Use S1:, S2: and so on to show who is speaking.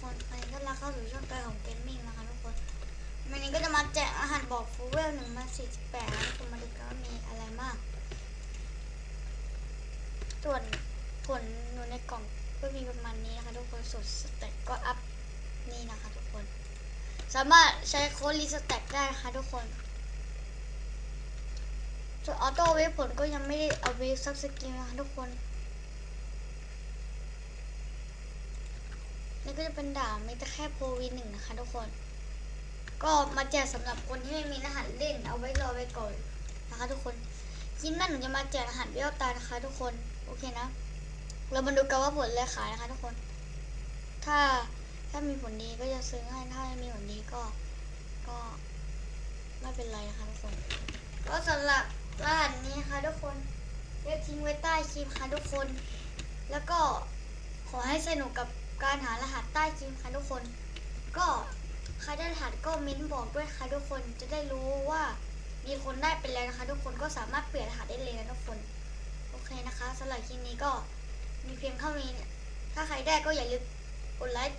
S1: ชมนคะทุกคนวันนี้ก็รับเข้าสู่ช่องการของเกมมิ่งนะคะทุกคนวันนี้ก็จะมาแจกอาหารบอกฟูเวลหนึ่งมาสี่สิบแปดนะทุกคนมาดูกันว่ามีอะไรมากส่วนผลอยู่ในกล่องก็มีประมาณนี้นะคะทุกคนสุดสเต็กก็อัพนี่นะคะทุกคน สามารถใช้โค้ดรีสแต็กได้นะคะทุกคนส่วนออโต้เวฟผลก็ยังไม่ได้เอาเวฟซับสกิลนะคะทุกคน นี่ก็จะเป็นดาบมีแต่แค่โพวีหนึ่งนะคะทุกคน ก็มาแจกสำหรับคนที่ไม่มีรหัสเล่นเอาไว้รอไว้ก่อนนะคะทุกคนคลิปหนั้นหนูจะมาแจกรหัสเบี้ยวตานะคะ ทุกคนโอเคนะ เรามาดูกันว่าผลอะไรขายนะคะทุกคน ถ้าถ้ามีผลดีก็จะซื้อให้ถ้าไม่มีผลดีก็ก็ไม่เป็นไรนะคะทุกคน ก็สำหรับรหัสนี้นะคะทุกคนเดี๋ยวทิ้งไว้ใต้คลิปค่ะทุกคน แล้วก็ขอให้สนุกกับ การหารหัสใต้คลิปค่ะทุกคน ก็ใครได้รหัสก็เม้นบอกด้วยค่ะทุกคนจะได้รู้ว่ามีคนได้เป็นแล้วนะคะ ทุกคนก็สามารถเปลี่ยนรหัสได้เลยนะทุกคนโอเคนะคะสำหรับคลิปนี้ก็มีเพียงเท่านี้ถ้าใครได้ก็อย่าลืมกดไลค์